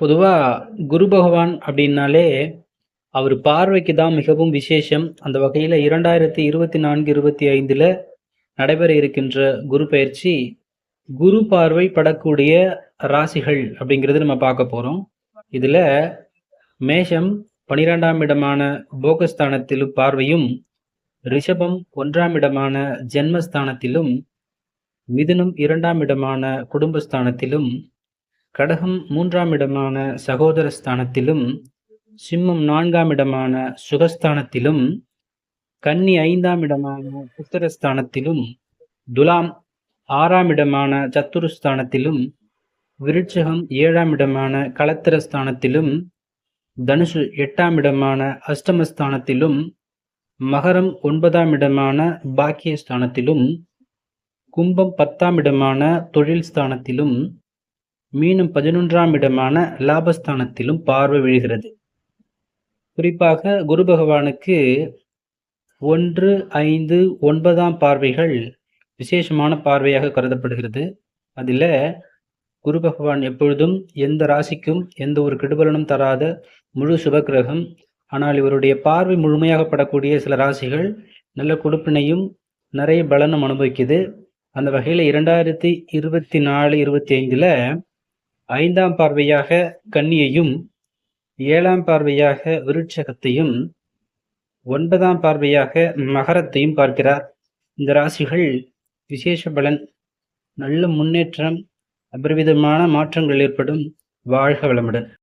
பொதுவாக குரு பகவான் அப்படின்னாலே அவர் பார்வைக்கு தான் மிகவும் விசேஷம். அந்த வகையில் இரண்டாயிரத்தி இருபத்தி நான்கு இருபத்தி ஐந்தில் நடைபெற இருக்கின்ற குரு பயிற்சி குரு பார்வை படக்கூடிய ராசிகள் அப்படிங்கிறது நம்ம பார்க்க போகிறோம் இதில் மேஷம் பனிரெண்டாம் இடமான போகஸ்தானத்திலும் பார்வையும் ரிஷபம் ஒன்றாம் இடமான ஜென்மஸ்தானத்திலும் மிதுனம் இரண்டாம் இடமான குடும்பஸ்தானத்திலும் கடகம் மூன்றாம் இடமான சகோதர ஸ்தானத்திலும் சிம்மம் நான்காம் இடமான சுகஸ்தானத்திலும் கன்னி ஐந்தாம் இடமான புத்திரஸ்தானத்திலும் துலாம் ஆறாம் இடமான சத்துருஸ்தானத்திலும் விருட்சகம் ஏழாம் இடமான களத்திரஸ்தானத்திலும் தனுசு எட்டாம் இடமான அஷ்டமஸ்தானத்திலும் மகரம் ஒன்பதாம் இடமான பாக்கியஸ்தானத்திலும் கும்பம் பத்தாம் இடமான தொழில் ஸ்தானத்திலும் மீனம் பதினொன்றாம் இடமான லாபஸ்தானத்திலும் பார்வை விழுகிறது. குறிப்பாக குரு பகவானுக்கு ஒன்று ஐந்து ஒன்பதாம் பார்வைகள் விசேஷமான பார்வையாக கருதப்படுகிறது. அதில் குரு பகவான் எப்பொழுதும் எந்த ராசிக்கும் எந்த ஒரு கெடுபலனும் தராத முழு சுபக்கிரகம். ஆனால் இவருடைய பார்வை முழுமையாக படக்கூடிய சில ராசிகள் நல்ல கொடுப்பினையும் நிறைய பலனும் அனுபவிக்குது. அந்த வகையில் இரண்டாயிரத்தி இருபத்தி நாலு இருபத்தி ஐந்தில் ஐந்தாம் பார்வையாக கன்னியையும் ஏழாம் பார்வையாக விருட்சகத்தையும் ஒன்பதாம் பார்வையாக மகரத்தையும் பார்க்கிறார். இந்த ராசிகள் விசேஷ பலன் நல்ல முன்னேற்றம் அபரிவிதமான மாற்றங்கள் ஏற்படும் வாழ்க வளமுடன்.